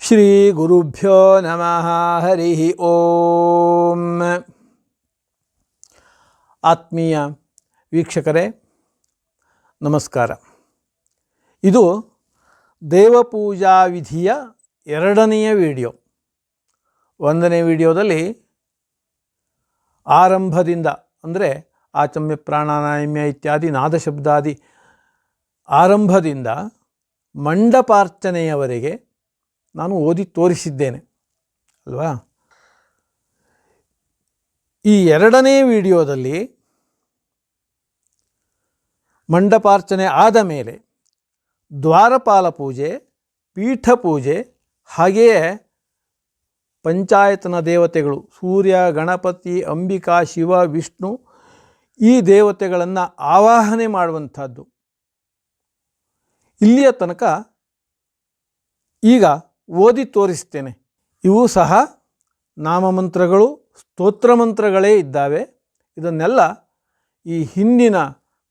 ಶ್ರೀ ಗುರುಭ್ಯೋ ನಮಃ ಹರಿ ಓಂ ಆತ್ಮೀಯ ವೀಕ್ಷಕರೇ, ನಮಸ್ಕಾರ. ಇದು ದೇವಪೂಜಾ ವಿಧಿಯ ಎರಡನೆಯ ವಿಡಿಯೋ. ಒಂದನೇ ವಿಡಿಯೋದಲ್ಲಿ ಆರಂಭದಿಂದ, ಅಂದರೆ ಆಚಮ್ಯ ಪ್ರಾಣಾಯಾಮ್ಯ ಇತ್ಯಾದಿ ನಾದಶಬ್ದಾದಿ ಆರಂಭದಿಂದ ಮಂಡಪಾರ್ಚನೆಯವರೆಗೆ ನಾನು ಓದಿ ತೋರಿಸಿದ್ದೇನೆ, ಅಲ್ವಾ? ಈ ಎರಡನೇ ವಿಡಿಯೋದಲ್ಲಿ ಮಂಡಪಾರ್ಚನೆ ಆದ ಮೇಲೆ ದ್ವಾರಪಾಲ ಪೂಜೆ, ಪೀಠ ಪೂಜೆ, ಹಾಗೆಯೇ ಪಂಚಾಯತನ ದೇವತೆಗಳು ಸೂರ್ಯ, ಗಣಪತಿ, ಅಂಬಿಕಾ, ಶಿವ, ವಿಷ್ಣು ಈ ದೇವತೆಗಳನ್ನು ಆವಾಹನೆ ಮಾಡುವಂಥದ್ದು. ಇಲ್ಲಿಯ ತನಕ ಈಗ ಓದಿ ತೋರಿಸ್ತೇನೆ. ಇವು ಸಹ ನಾಮಮಂತ್ರಗಳು, ಸ್ತೋತ್ರ ಮಂತ್ರಗಳೇ ಇದ್ದಾವೆ. ಇದನ್ನೆಲ್ಲ ಈ ಹಿಂದಿನ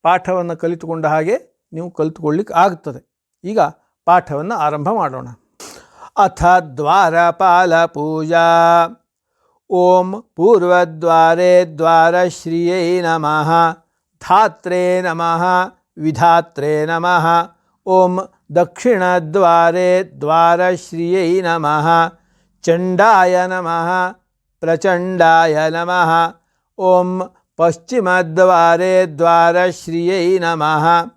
ಪಾಠವನ್ನು ಕಲಿತುಕೊಂಡ ಹಾಗೆ ನೀವು ಕಲಿತುಕೊಳ್ಳಿಕ್ಕೆ ಆಗ್ತದೆ. ಈಗ ಪಾಠವನ್ನು ಆರಂಭ ಮಾಡೋಣ. ಅಥ ದ್ವಾರಪಾಲ ಪೂಜಾ. ಓಂ ಪೂರ್ವದ್ವಾರೆ ದ್ವಾರಶ್ರಿಯೈ ನಮಃ. ಧಾತ್ರೇ ನಮಃ. ವಿಧಾತ್ರೇ ನಮಃ. ಓಂ दक्षिणद्वारे द्वारश्रियै नमः, चण्डाय नमः, प्रचण्डाय नमः, ॐ पश्चिमद्वारे द्वारश्रियै नमः,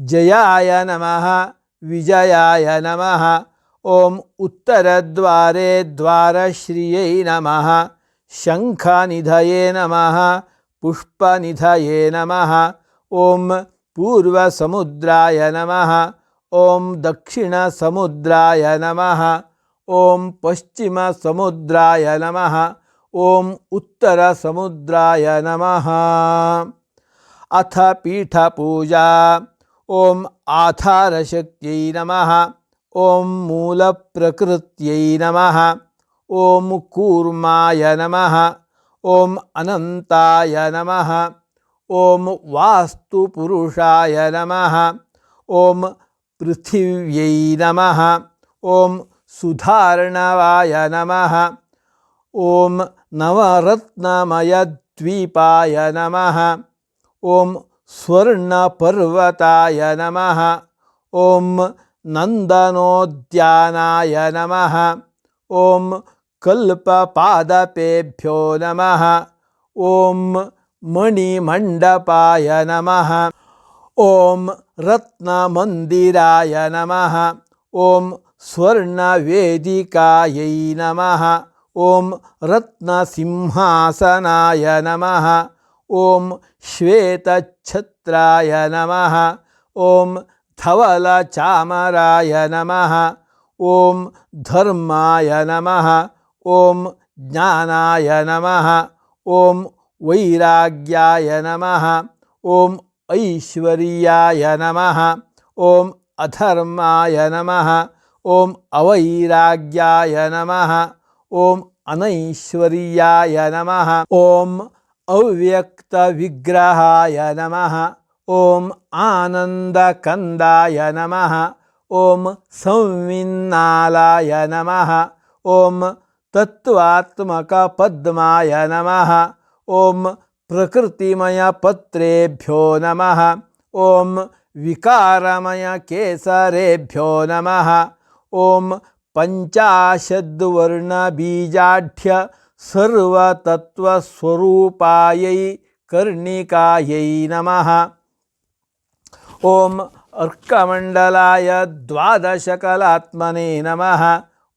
जयाय नमः, विजयाय नमः, ॐ उत्तरद्वारे द्वारश्रियै नमः, शङ्खनिधये नमः, पुष्पनिधये नमः, ॐ पूर्वसमुद्राय नमः ॐ दक्षिणसमुद्राय नमः। ॐ नम। नमः उत्तर समुद्राय नमः। अथ पीठपूजा। ॐ नम नमः। मूल प्रकृत नमः। ओम कूर्माय नमः। ओम अनंताय नमः। ॐ वास्तुपुरुषाय नमः। ओम पृथिव्यै नमः। ॐ सुधारणवाय नमः। ॐ नवरत्नमयद्वीपाय नमः। ॐ स्वर्णपर्वताय नमः। ॐ नन्दनोद्यानाय नमः। ॐ कल्पपादपेभ्यो नमः। ॐ मणिमण्डपाय नमः। ॐ रत्नमन्दिराय नमः। ॐ स्वर्णवेदिकायै नमः। ॐ रत्नसिंहासनाय नमः। ॐ श्वेतच्छत्राय नमः। ॐ धवलचामराय नमः। ॐ धर्माय नमः। ॐ ज्ञानाय नमः। ॐ वैराग्याय नमः। ॐ ऐश्वर्याय नमः। ॐ अधर्माय नमः। ॐ अवैराग्याय नमः। ॐ अनैश्वर्याय नमः। ॐ अव्यक्तविग्रहाय नमः। ॐ आनन्दकन्दाय नमः। ॐ संविन्नालाय नमः। ॐ तत्त्वात्मकपद्माय नमः। ಓಂ प्रकृतिमय पत्रेभ्यो प्रकृतिमयपत्रेभ्यो नमः। ॐ विकारमयकेसरेभ्यो नमः। ॐ पञ्चाशद्वर्णबीजाढ्य सर्वतत्वस्वरूपाय कर्णिकाय नम। ओं अर्कमंडलाय द्वादशकलात्मने नम।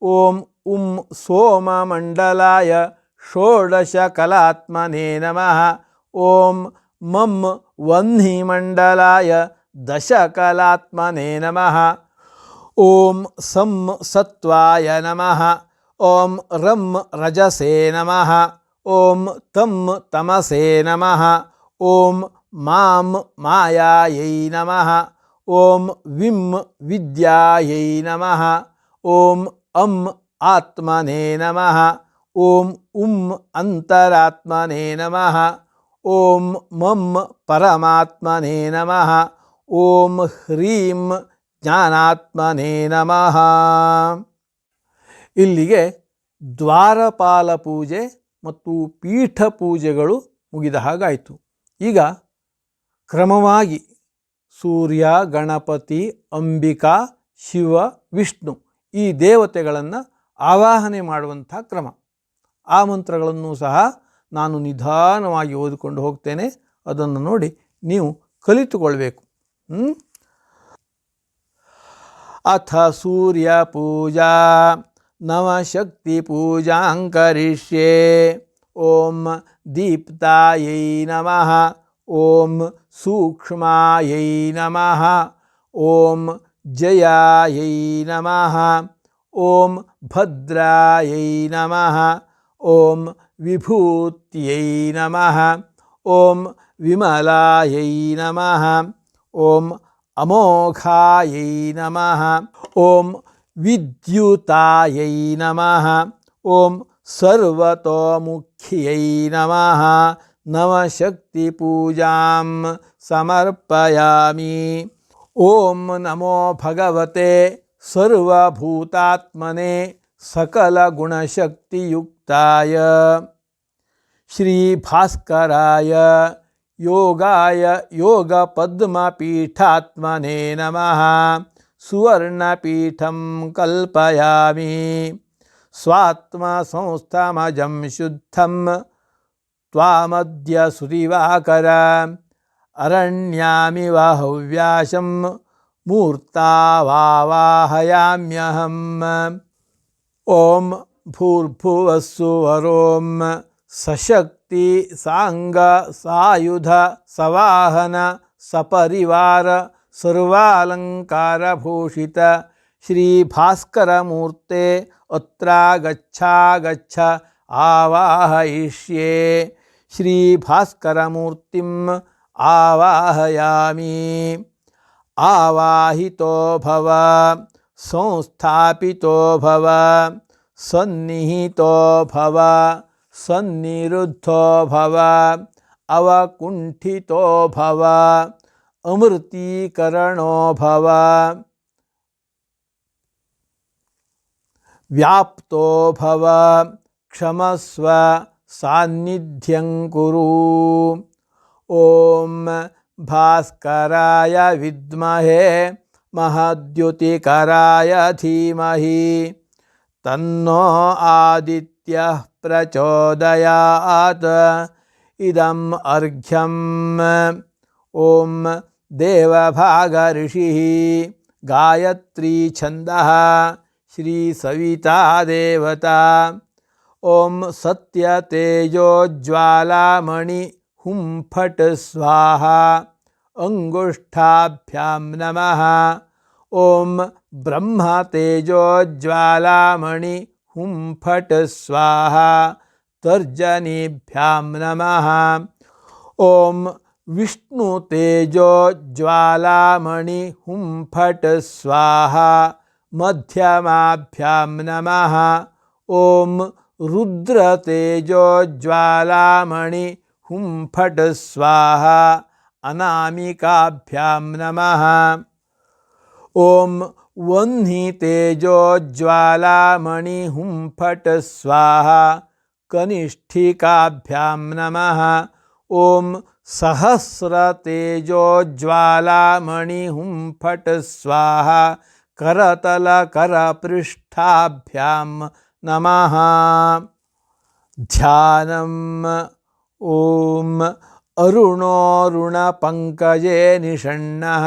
ओं उम सोममंडलाय षोडशकलात्मने नमः। ॐ मम वह्निमण्डलाय दशकलात्मने नम। ओं सं सत्त्वाय नमः। ॐ रं रजसे नम। ओं तम तमसे नम। ओं माँ मायायै नमः। ॐ विं विद्यायै नमः। ॐ अं आत्मने नम। ओं उं अन्तरात्मने नमः। ಓಂ ಮಂ ಪರಮಾತ್ಮನೇ ನಮಃ ಓಂ ಹ್ರೀಂ ಜ್ಞಾನಾತ್ಮನೇ ನಮಃ ಇಲ್ಲಿಗೆ ದ್ವಾರಪಾಲ ಪೂಜೆ ಮತ್ತು ಪೀಠ ಪೂಜೆಗಳು ಮುಗಿದ ಹಾಗಾಯಿತು. ಈಗ ಕ್ರಮವಾಗಿ ಸೂರ್ಯ, ಗಣಪತಿ, ಅಂಬಿಕಾ, ಶಿವ, ವಿಷ್ಣು ಈ ದೇವತೆಗಳನ್ನು ಆವಾಹನೆ ಮಾಡುವಂಥ ಕ್ರಮ. ಆ ಮಂತ್ರಗಳನ್ನು ಸಹ ನಾನು ನಿಧಾನವಾಗಿ ಓದಿಕೊಂಡು ಹೋಗ್ತೇನೆ. ಅದನ್ನು ನೋಡಿ ನೀವು ಕಲಿತುಕೊಳ್ಬೇಕು? ಅಥ ಸೂರ್ಯ ಪೂಜಾ ನವಶಕ್ತಿ ಪೂಜಾಂಕರಿಷ್ಯೆ ಓಂ ದೀಪ್ತಾಯೈ ನಮಃ. ಓಂ ಸೂಕ್ಷ್ಮಾಯೈ ನಮಃ. ಓಂ ಜಯಾಯೈ ನಮಃ. ಓಂ ಭದ್ರಾಯೈ ನಮಃ. ಓಂ विभूत्यै नमः। ॐ विमलायै नमः। ॐ अमोघायै नमः। ॐ विद्युतायै नमः। ॐ सर्वतोमुख्यै नमः। नवशक्तिपूजां समर्पयामि। ॐ नमो भगवते सर्वभूतात्मने सकलगुणशक्तियुक्ताय। श्रीभास्कराय योगाय योगपद्मपीठात्मने नमः। सुवर्णपीठं कल्पयामि। स्वात्मसंस्थमजं शुद्धं त्वामद्य सुरिवाकर अरण्यामिव हव्याशं मूर्तावावाहयाम्यहम्। ఓం భూర్భువస్సు వరోం సశక్తి సాంగ సాయుధ సవాహన సపరివార సర్వాలంకారభూషిత శ్రీభాస్కరమూర్తే అత్రాగచ్చాగచ్చ ఆవాహయిష్యే శ్రీభాస్కరమూర్తిం ఆవాహయామి. ఆవాహితో భవ संस्थापितो भव, सन्निहितो भव, सन्निरुद्धो भव, अवकुण्ठितो भव, अमृतीकरणो भव, व्याप्तो भव, क्षमस्व सान्निध्यं कुरु। ॐ भास्कराय विद्महे महद्युतिकराय धीमहि। तन्नो आदित्यः प्रचोदयात्। इदम् अर्घ्यम्। ॐ देवभागऋषिः गायत्रीछन्दः श्रीसविता देवता ॐ सत्यतेजोज्ज्वालामणि हुं फट् स्वाहा। अङ्गुष्ठाभ्यां नमः। ॐ ब्रह्मतेजोज्ज्वालामणि हुं फट् स्वाहा तर्जनीभ्यां नमः। ॐ विष्णुतेजोज्ज्वालामणि हुं फट् स्वाहा मध्यमाभ्यां नमः। ॐ रुद्रतेजोज्ज्वालामणि हुं फट् स्वाहा अनामिकाभ्यां नमः। ॐ वह्नितेजोज्ज्वालामणि हुं फट् स्वाहा कनिष्ठिकाभ्यां नमः। ॐ सहस्रतेजोज्ज्वालामणि हुं फट् स्वाहा करतलकरपृष्ठाभ्यां नमः। ध्यानम्। ॐ अरुणोरुणपङ्कजे निषण्णः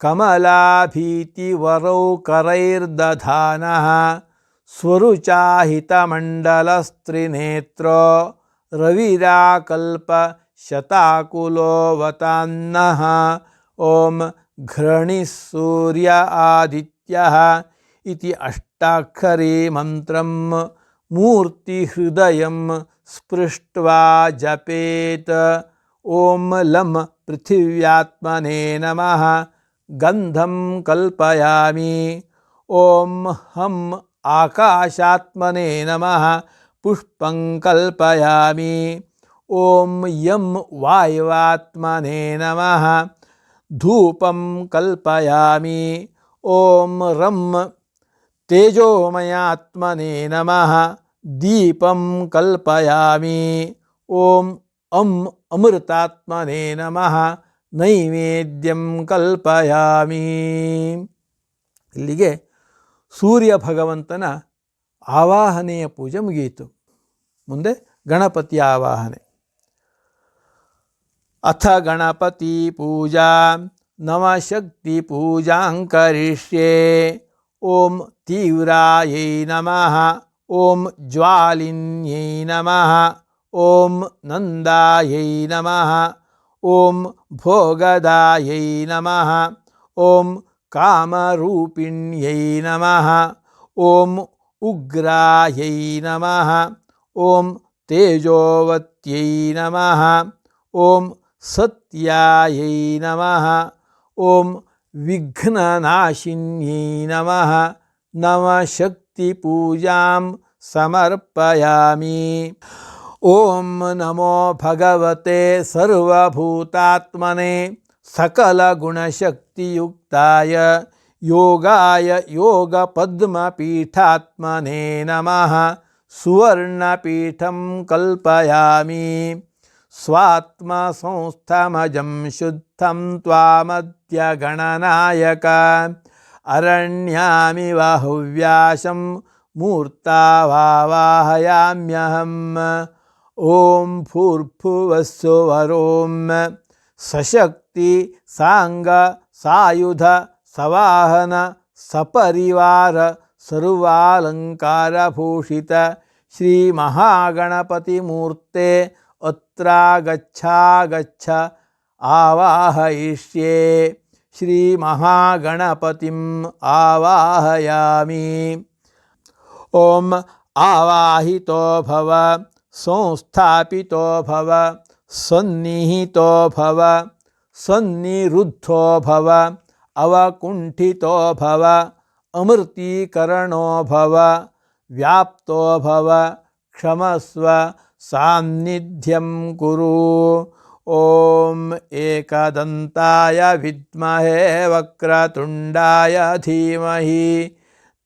कमलाभीतिवरौ करैर्दधानः स्वरुचाहितमण्डलस्त्रिनेत्रो रविराकल्पशताकुलोऽवतान्नः ॐ घृणिः सूर्य आदित्यः इति अष्टाक्षरी मन्त्रं मूर्तिहृदयं स्पृष्ट्वा जपेत्। ॐ लं पृथिव्यात्मने नम। गंधम कल्पयामी। ओम हम आकाशात्मने नम। पुष्प कल्पयामी। ओम यम वायवात्मने नम। धूपं कल्पयामी। ओम रम तेजोमयात्मने नम। दीपं कल्पयामी। ओम अं ಅಮೃತಾತ್ಮನೇ ನಮಃ, ನೈವೇದ್ಯಂ ಕಲ್ಪಯಾಮಿ. ಇಲ್ಲಿಗೆ ಸೂರ್ಯ ಭಗವಂತನ ಆವಾಹನೆಯ ಪೂಜೆ ಮುಗಿಯಿತು. ಮುಂದೆ ಗಣಪತಿಯ ಆವಾಹನೆ. ಅಥ ಗಣಪತಿ ಪೂಜಾ ನವಶಕ್ತಿ ಪೂಜಾಂ ಕರಿಷ್ಯೆ ಓಂ ತೀವ್ರಾಯೈ ನಮಃ, ಓಂ ಜ್ವಾಲಿನ್ಯೈ ನಮಃ. ॐ नम नमः। ॐ नम नमः। ॐ कामरूपिण्यै नमः। ॐ उग्रायै नमः। ॐ तेजोवत्यै नमः। ॐ सत्यायै नमः। ॐ विघ्ननाशिन्यै नम। नमः शक्तिपूजां समर्पयामी। ओम नमो भगवते सर्वभूतात्मने सकलगुणशक्तियुक्ताय योगाय योगपद्मपीठात्मने नमः। सुवर्णपीठं कल्पयामि। स्वात्मसंस्थमजं शुद्धं त्वामद्यगणनायक। अरण्यामिव हुव्याशं मूर्तावावाहयाम्यहम्। ॐ भूर्भुवस्सुवरों सशक्ति साङ्ग सायुध सवाहन सपरिवार सर्वालङ्कारभूषित श्रीमहागणपतिमूर्ते अत्रागच्छागच्छ आवाहयिष्ये श्रीमहागणपतिम् आवाहयामि ॐ आवाहितो भव संस्थापितो भव, सन्निहितो भव, सन्निरुद्धो भव, अवकुण्ठितो भव, अमृतीकरणो भव, व्याप्तो भव, क्षमस्व सान्निध्यं कुरु। ॐ एकदन्ताय विद्महे वक्रतुण्डाय धीमहि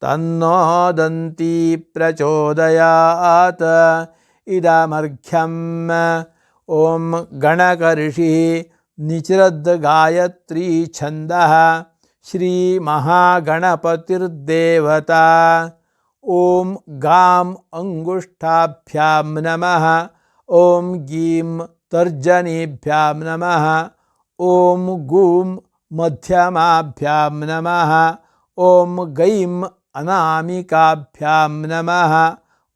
तन्नो दन्ती प्रचोदयात्। इदमर्घ्यम्। ॐ गणकऋषिः निचरद्गायत्री छन्दः श्रीमहागणपतिर्देवता। ॐ गाम् अङ्गुष्ठाभ्यां नमः। ॐ गीं तर्जनीभ्यां नमः। ॐ गूं मध्यमाभ्यां नमः। ॐ गैं अनामिकाभ्यां नमः।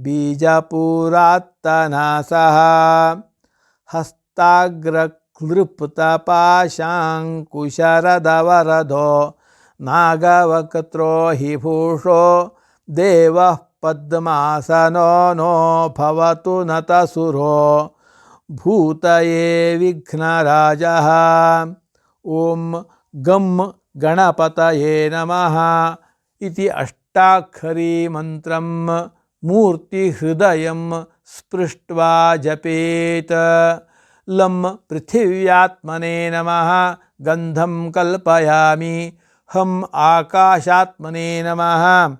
बीजपुरात्तनासः। हस्ताग्रक्लृप्तपाशाङ्कुशरदवरधो नागवक्त्रो हि भूषो देवः पद्मासनो नो भवतु नतसुरो, भूतये विघ्नराजः। ॐ गं गणपतये नमः इति अष्टाक्षरी मूर्तिहृदयं स्पृष्ट्वा जपेत्। लं पृथिव्यात्मने नमः, गन्धं कल्पयामि। हम् आकाशात्मने नमः,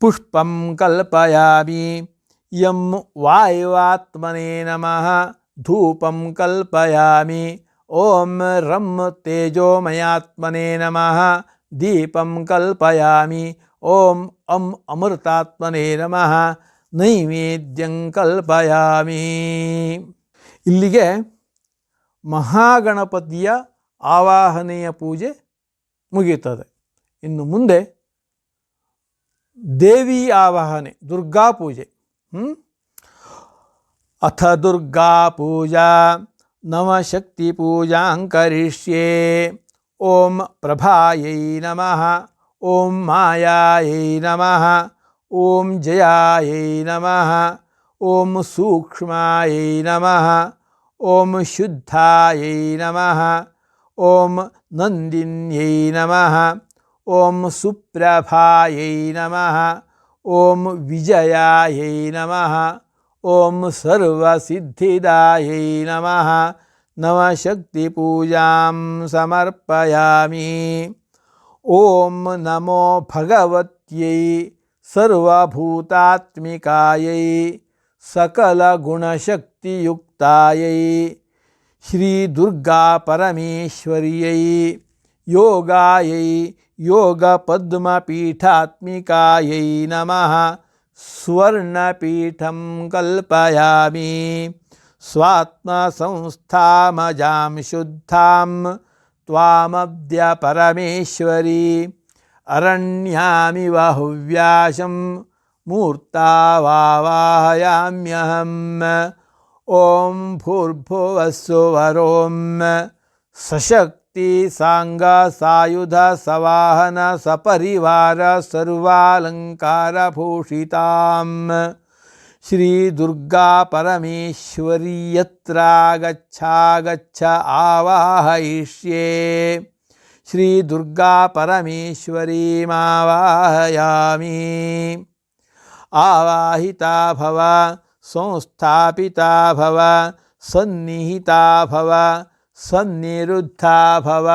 पुष्पं कल्पयामि। यं वायुवात्मने नमः, धूपं कल्पयामि। ॐ रं तेजोमयात्मने नमः, दीपं कल्पयामि। ಓಂ ಅಂ ಅಮೃತಾತ್ಮನೇ ನಮಃ ನೈವೇದ್ಯಂ ಕಲ್ಪಯಾಮಿ ಇಲ್ಲಿಗೆ ಮಹಾಗಣಪತಿಯ ಆವಾಹನೆಯ ಪೂಜೆ ಮುಗಿಯುತ್ತದೆ. ಇನ್ನು ಮುಂದೆ ದೇವಿ ಆವಾಹನೆ, ದುರ್ಗಾ ಪೂಜೆ. ಅಥ ದುರ್ಗಾ ಪೂಜಾ ನವಶಕ್ತಿ ಪೂಜಾಂ ಪೂಜಾಂಕರಿಷ್ಯೇ ಓಂ ಪ್ರಭಾಯೈ ನಮಃ। ఓం మాయాయై నమ. ఓం జయాయై నమ. ఓం సూక్ష్మాయై నమ. ఓం శుద్ధాయై నమ. ఓం నందిన్యై నమ. ఓం సుప్రభాయై నమ. ఓం విజయాయై నమ. ఓం సర్వసిద్ధిదాయై నమ. నవశక్తిపూజాం సమర్పయామి. ॐ नमो भगवत्यै सर्वभूतात्मिकायै सकलगुणशक्तियुक्तायै श्रीदुर्गापरमेश्वर्यै योगायै योगपद्मपीठात्मिकायै नमः। स्वर्णपीठं कल्पयामि। स्वात्मसंस्थामजां शुद्धां त्वामद्य परमेश्वरी अरण्यामिव हुव्याशं मूर्तावावाहयाम्यहम् ॐ भूर्भुवस्सुवरों सशक्ति साङ्ग सायुध सवाहन सपरिवार सर्वालङ्कारभूषिताम्। श्रीदुर्गा परमेश्वरी यत्रागच्छागच्छ आवाहयिष्ये। श्रीदुर्गा परमेश्वरीमावाहयामि आवाहिता भव, संस्थापिता भव, सन्निहिता भव, सन्निरुद्धा भव,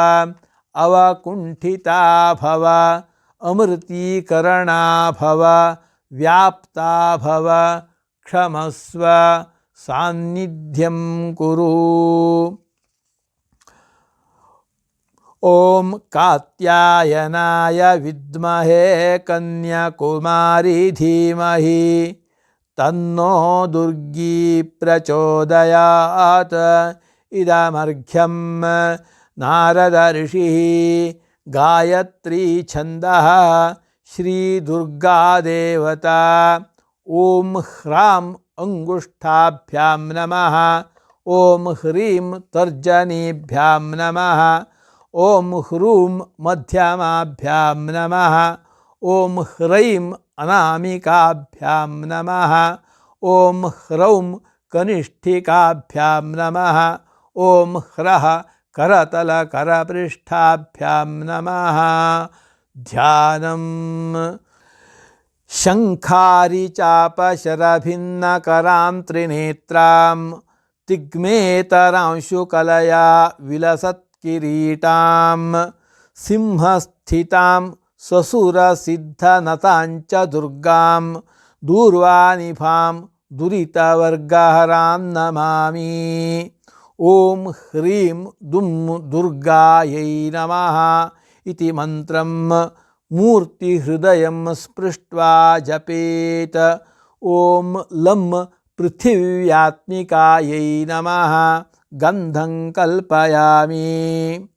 अवकुण्ठिता भव, अमृतीकरणा भव, व्याप्ता भव क्षमस्व सान्निध्यं कुरु। ॐ कात्यायनाय विद्महे कन्याकुमारी धीमहि तन्नो दुर्गी प्रचोदयात्। इदमर्घ्यं नारदऋषिः गायत्री छन्दः श्रीदुर्गादेवता ॐ ह्रां अङ्गुष्ठाभ्यां नमः। ॐ ह्रीं तर्जनीभ्यां नमः। ॐ ह्रूं मध्यमाभ्यां नमः। ॐ ह्रैं अनामिकाभ्यां नमः। ॐ ह्रौं कनिष्ठिकाभ्यां नमः। ॐ ह्रः करतलकरपृष्ठाभ्यां नमः ध्यानं शङ्खारिचापशरभिन्नकरां त्रिनेत्रां तिग्मेतरांशुकलया विलसत्किरीटां सिंहस्थितां स्वसुरसिद्धनताञ्च दुर्गां दूर्वानिभां दुरितवर्गहरां नमामि। ॐ ह्रीं दुं दुर्गायै नमः इति मन्त्रं मूर्तिहृदयं स्पृष्ट्वा जपेत। ॐ लं पृथिव्यात्मिकायै नमः। गन्धं कल्पयामि।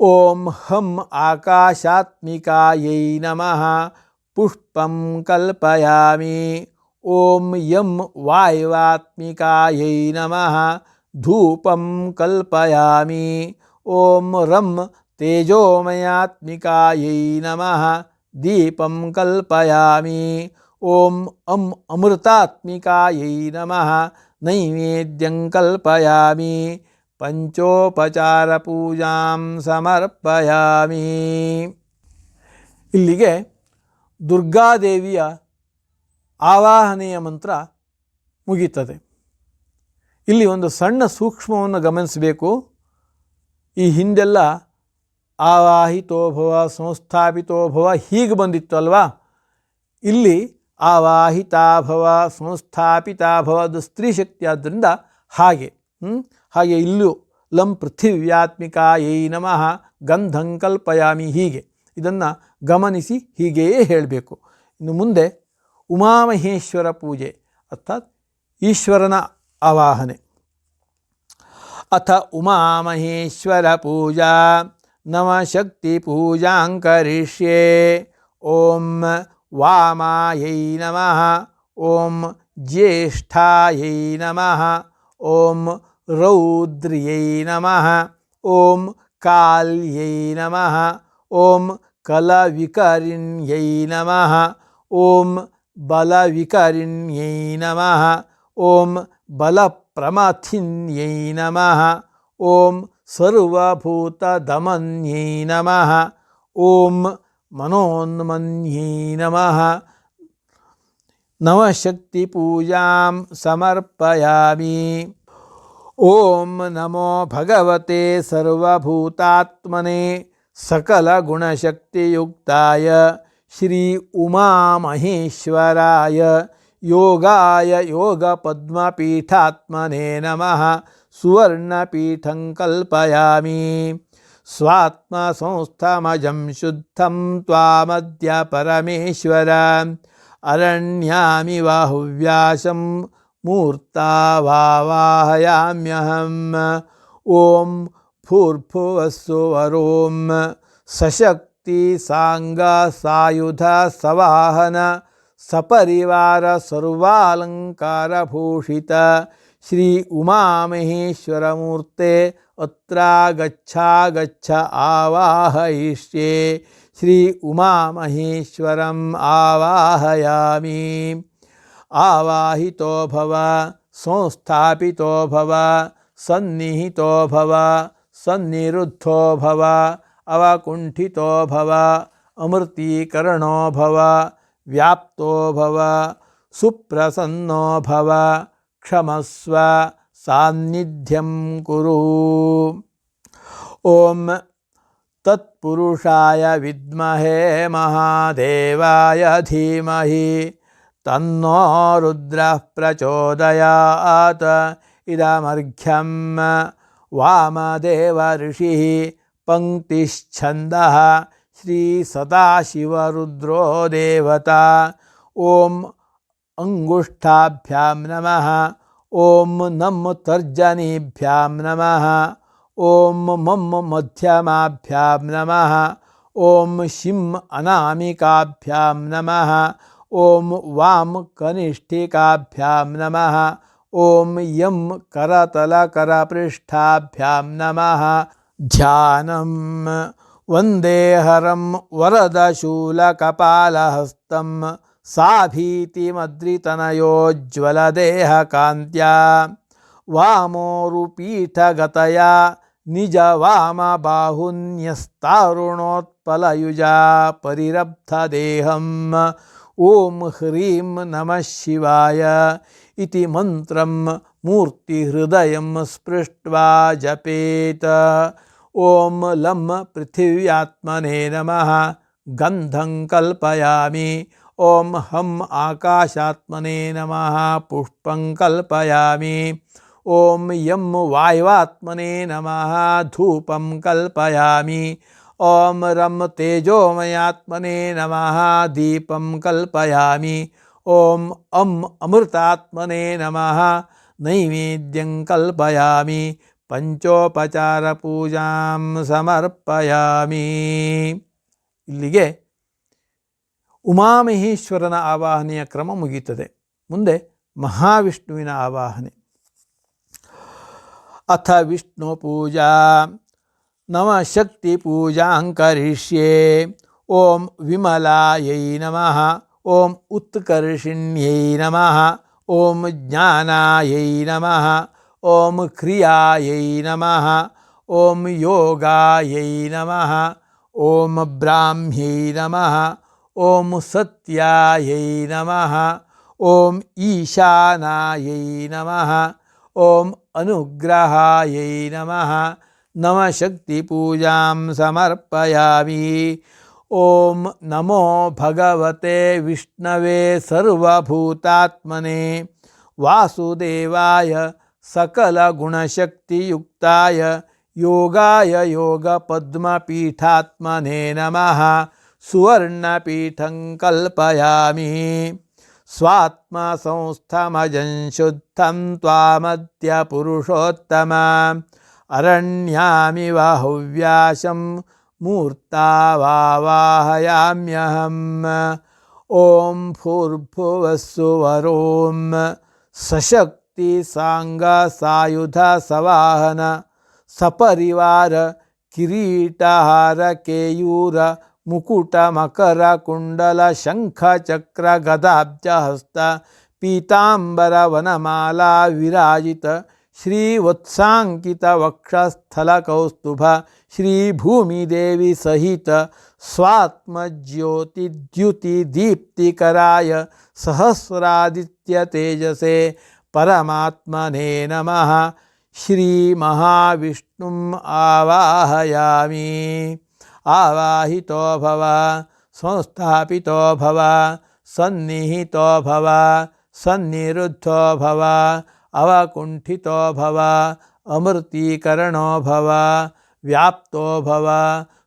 ॐ हम् आकाशात्मिकायै नमः। पुष्पं कल्पयामि। ॐ यं वाय्वात्मिकायै नमः। धूपं कल्पयामि। ॐ रं ತೇಜೋಮಯಾತ್ಮಿಕಾಯೈ ನಮಃ ದೀಪಂ ಕಲ್ಪಯಾಮಿ ಓಂ ಅಂ ಅಮೃತಾತ್ಮಿಕಾಯೈ ನಮಃ ನೈವೇದ್ಯಂ ಕಲ್ಪಯಾಮಿ ಪಂಚೋಪಚಾರ ಪೂಜಾಂ ಸಮರ್ಪಯಾಮಿ ಇಲ್ಲಿಗೆ ದುರ್ಗಾದೇವಿಯ ಆವಾಹನೆಯ ಮಂತ್ರ ಮುಗೀತದೆ. ಇಲ್ಲಿ ಒಂದು ಸಣ್ಣ ಸೂಕ್ಷ್ಮವನ್ನು ಗಮನಿಸಬೇಕು. ಈ ಹಿಂದೆಲ್ಲ ಆವಾಹಿತೋಭವ ಸಂಸ್ಥಾಪಿತೋಭವ ಹೀಗೆ ಬಂದಿತ್ತು ಅಲ್ವಾ? ಇಲ್ಲಿ ಆವಾಹಿತಾಭವ ಸಂಸ್ಥಾಪಿತಾಭವ ಅದು ಸ್ತ್ರೀ ಶಕ್ತಿ ಆದ್ದರಿಂದ ಹಾಗೆ ಹಾಗೆ ಇಲ್ಲೂ ಲಂ ಪೃಥಿವ್ಯಾತ್ಮಿಕಾಯೈ ನಮಃ, ಗಂಧಂ ಕಲ್ಪಯಾಮಿ ಹೀಗೆ. ಇದನ್ನು ಗಮನಿಸಿ ಹೀಗೆಯೇ ಹೇಳಬೇಕು. ಇನ್ನು ಮುಂದೆ ಉಮಾಮಹೇಶ್ವರ ಪೂಜೆ, ಅರ್ಥಾತ್ ಈಶ್ವರನ ಆವಾಹನೆ. ಅಥ ಉಮಾಮಹೇಶ್ವರ ಪೂಜಾ. नवशक्तिपूजां करिष्ये ॐ वामायै नमः। ॐ ज्येष्ठायै नमः। ॐ रौद्र्यै नमः। ॐ काल्यै नमः। ॐ कलविकरिण्यै नमः। ॐ बलविकरिण्यै नमः। ॐ बलप्रमथिन्यै नमः। ॐ सर्वभूतदमन्यै नमः। ॐ मनोन्मन्यै नमः। नवशक्तिपूजां समर्पयामि। ॐ नमो भगवते सर्वभूतात्मने सकलगुणशक्तियुक्ताय श्री उमामहेश्वराय योगाय योगपद्मपीठात्मने नमः। सुवर्णपीठं कल्पयामि। स्वात्मसंस्थमजं शुद्धं त्वामद्य परमेश्वर। अरण्यामि बाहुव्यासं मूर्तावावाहयाम्यहम् ॐ भूर्भुवस्सुवरों सशक्ति सांग सायुध सवाहन। सपरिवार सर्वालंकार भूषित श्री उमामहेश्वरमूर्ते अत्रागच्छा गच्छ आवाहयिष्ये श्री उमामहेश्वरम् आवाहयामि। आवाहितो भव, संस्थापितो भव, सन्निहितो भव, सन्निरुद्धो भव, अवकुण्ठितो भव, अमृतीकरणो भव, व्याप्तो भव, सुप्रसन्नो भव क्षमस्व सान्निध्यं कुरु। ॐ तत्पुरुषाय विद्महे महादेवाय धीमहि। तन्नो रुद्रः प्रचोदयात्। इदमर्घ्यं वामदेव ऋषिः पङ्क्तिश्छन्दः श्रीसदाशिवरुद्रो देवता। ॐ अङ्गुष्ठाभ्यां नमः। ॐ नम तर्जनीभ्यां नमः। ॐ मम मध्यमाभ्यां नमः। ॐ शिं अनामिकाभ्यां नमः। ॐ वां कनिष्ठिकाभ्यां नमः। ॐ यं करतलकरपृष्ठाभ्यां नमः। ध्यानं वन्देहरं वरदशूलकपालहस्तं साभीतिमद्रितनयोज्ज्वलदेहकान्त्या वामोरुपीठगतया निजवामबाहुन्यस्तारुणोत्पलयुजा परिरब्धदेहम्। ॐ ह्रीं नमः शिवाय। इति मन्त्रं मूर्तिहृदयं स्पृष्ट्वा जपेत। ॐ लं पृथिव्यात्मने नमः। गन्धं कल्पयामि। ॐ हम् आकाशात्मने नमः पुष्पं कल्पयामि ॐ यं वायुवात्मने नमः धूपं कल्पयामि ॐ रं तेजोमयात्मने नमः दीपं कल्पयामि ॐ अम् अमृतात्मने नमः नैवेद्यं कल्पयामि ಪಂಚೋಪಚಾರಪೂಜಾಂ ಸಮರ್ಪಯಾಮಿ ಇಲ್ಲಿಗೆ ಉಮಾಮಹೇಶ್ವರನ ಆವಾಹನೆಯ ಕ್ರಮ ಮುಗಿಯುತ್ತದೆ ಮುಂದೆ ಮಹಾವಿಷ್ಣುವಿನ ಆವಾಹನೆ ಅಥ ವಿಷ್ಣು ಪೂಜಾ ನಮಶಕ್ತಿ ಪೂಜಾಂ ಕರಿಷ್ಯೆ ಓಂ ವಿಮಲಾಯೈ ನಮಃ ಓಂ ಉತ್ಕರ್ಷಿಣ್ಯೈ ನಮಃ ಓಂ ಜ್ಞಾನಾಯೈ ನಮಃ ಓಂ ಕ್ರಿಯಾಯೈ ನಮಃ ಓಂ ಯೋಗಾಯೈ ನಮಃ ಓಂ ಬ್ರಾಹ್ಮ್ಯೈ ನಮಃ ॐ सत्यायै नमः। ॐ ईशानायै नमः। ॐ अनुग्रहायै नमः। नवशक्तिपूजां समर्पयामि। ॐ नमो भगवते विष्णवे सर्वभूतात्मने वासुदेवाय सकलगुणशक्तियुक्ताय योगाय योगपद्मपीठात्मने नमः। सुवर्णपीठं कल्पयामि। स्वात्मसंस्थमजं शुद्धं त्वामद्य पुरुषोत्तम। अरण्यामि बाहुव्यासं मूर्तावावाहयाम्यहम्। ॐ भूर्भुवस्सुवरों सशक् शक्ति सायुध सवाहन। सपरिवार किरीटहार केयूर मुकुट, मकर, कुंडल, शंख, चक्र, गदाब्ज, हस्त, पीतांबर, वनमाला, विराजित श्रीवत्सांकित वक्षस्थल, कौस्तुभ श्रीभूमि देवी सहित स्वात्मज्योतिद्युतिदीप्तिकराय सहस्रादित्य, तेजसे, परमात्मने नमः। श्रीमहाविष्णुम् आवाहयामि। आवाहितो भव, संस्थापितो भव, सन्निहितो भव, सन्निरुद्धो भव, अवकुण्ठितो भव, अमृतीकरणो भव, व्याप्तो भव,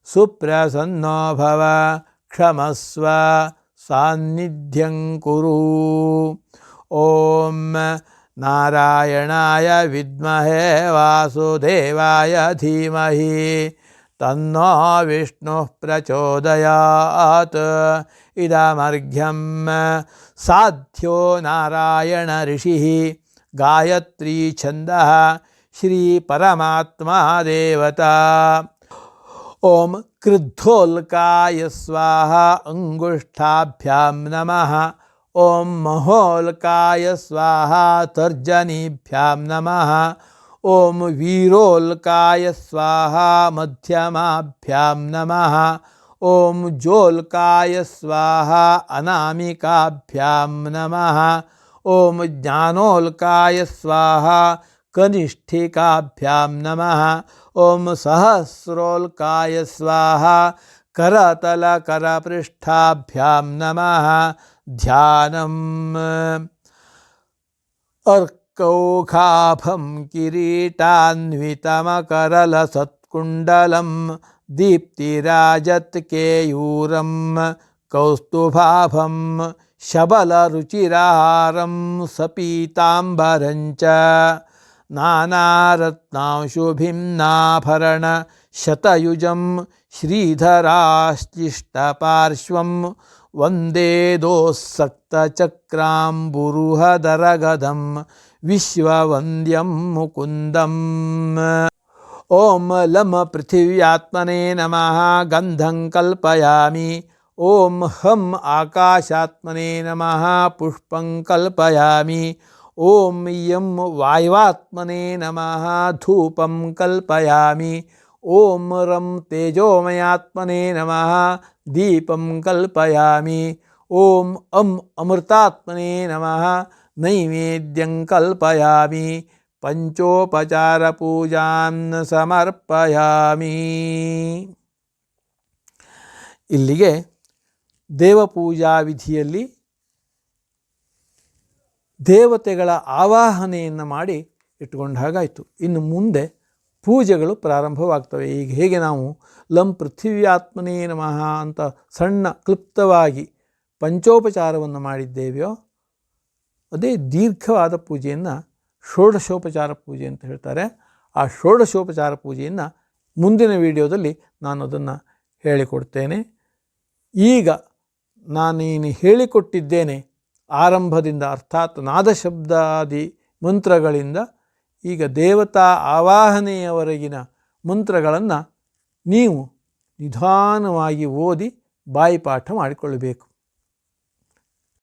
सुप्रसन्नो भव, क्षमस्व, सान्निध्यं कुरु। ॐ नारायणाय विद्महे वासुदेवाय धीमहि। तन्नो विष्णुः प्रचोदयात्। इदमर्घ्यं साध्यो नारायण ऋषिः गायत्रीछन्दः श्रीपरमात्मा देवता ॐ क्रुद्धोल्काय स्वाहा अङ्गुष्ठाभ्यां नमः। ॐ महोल्काय स्वाहा तर्जनीभ्यां नमः। ॐ वीरोल्काय स्वाहा मध्यमाभ्यां नमः। ॐ जोल्काय स्वाहा अनामिकाभ्यां नमः। ॐ ज्ञानोल्काय स्वाहा कनिष्ठिकाभ्यां नमः। ॐ सहस्रोल्काय स्वाहा करतलकरपृष्ठाभ्यां नमः। ध्यानम्। अर्कौखाभं किरीटान्वितमकरलसत्कुण्डलं दीप्तिराजत्केयूरं कौस्तुभाभं शबलरुचिराहारं सपीताम्बरं च नानारत्नांशुभिन्नाभरण शतयुजं श्रीधराश्चिष्टपार्श्वं वंदे दोःसक्तचक्राम्बुरुहदरगदं विश्ववन्द्यं मुकुन्दम्। ॐ लं पृथिव्यात्मने नमः, गन्धं कल्पयामि। ॐ हम् आकाशात्मने नमः, पुष्पं कल्पयामि। ॐ यं वाय्वात्मने नमः, धूपं कल्पयामि। ॐ रं तेजोमयात्मने नमः, दीपं कल्पयामि। ॐ अम् अमृतात्मने नमः नैवेद्यं कल्पयामि ಪಂಚೋಪಚಾರಪೂಜಾಂ ಸಮರ್ಪಯಾಮಿ ಇಲ್ಲಿಗೆ ದೇವಪೂಜಾ ವಿಧಿಯಲ್ಲಿ ದೇವತೆಗಳ ಆವಾಹನೆಯನ್ನು ಮಾಡಿ ಇಟ್ಕೊಂಡ ಹಾಗಾಯಿತು ಇನ್ನು ಮುಂದೆ ಪೂಜೆಗಳು ಪ್ರಾರಂಭವಾಗ್ತವೆ ಈಗ ಹೇಗೆ ನಾವು ಲಂ ಪೃಥಿವ್ಯಾತ್ಮನೇ ನಮಃ ಅಂತ ಸಣ್ಣ ಕ್ಲುಪ್ತವಾಗಿ ಪಂಚೋಪಚಾರವನ್ನು ಮಾಡಿದ್ದೇವೆಯೋ ಅದೇ ದೀರ್ಘವಾದ ಪೂಜೆಯನ್ನು ಷೋಡಶೋಪಚಾರ ಪೂಜೆ ಅಂತ ಹೇಳ್ತಾರೆ. ಆ ಷೋಡಶೋಪಚಾರ ಪೂಜೆಯನ್ನು ಮುಂದಿನ ವಿಡಿಯೋದಲ್ಲಿ ನಾನು ಅದನ್ನು ಹೇಳಿಕೊಡ್ತೇನೆ. ಈಗ ನಾನೇನು ಹೇಳಿಕೊಟ್ಟಿದ್ದೇನೆ ಆರಂಭದಿಂದ ಅರ್ಥಾತ್ ನಾದಶಬ್ದಾದಿ ಮಂತ್ರಗಳಿಂದ ಈಗ ದೇವತಾ ಆವಾಹನೆಯವರೆಗಿನ ಮಂತ್ರಗಳನ್ನು ನೀವು ನಿಧಾನವಾಗಿ ಓದಿ ಬಾಯಿಪಾಠ ಮಾಡಿಕೊಳ್ಳಬೇಕು.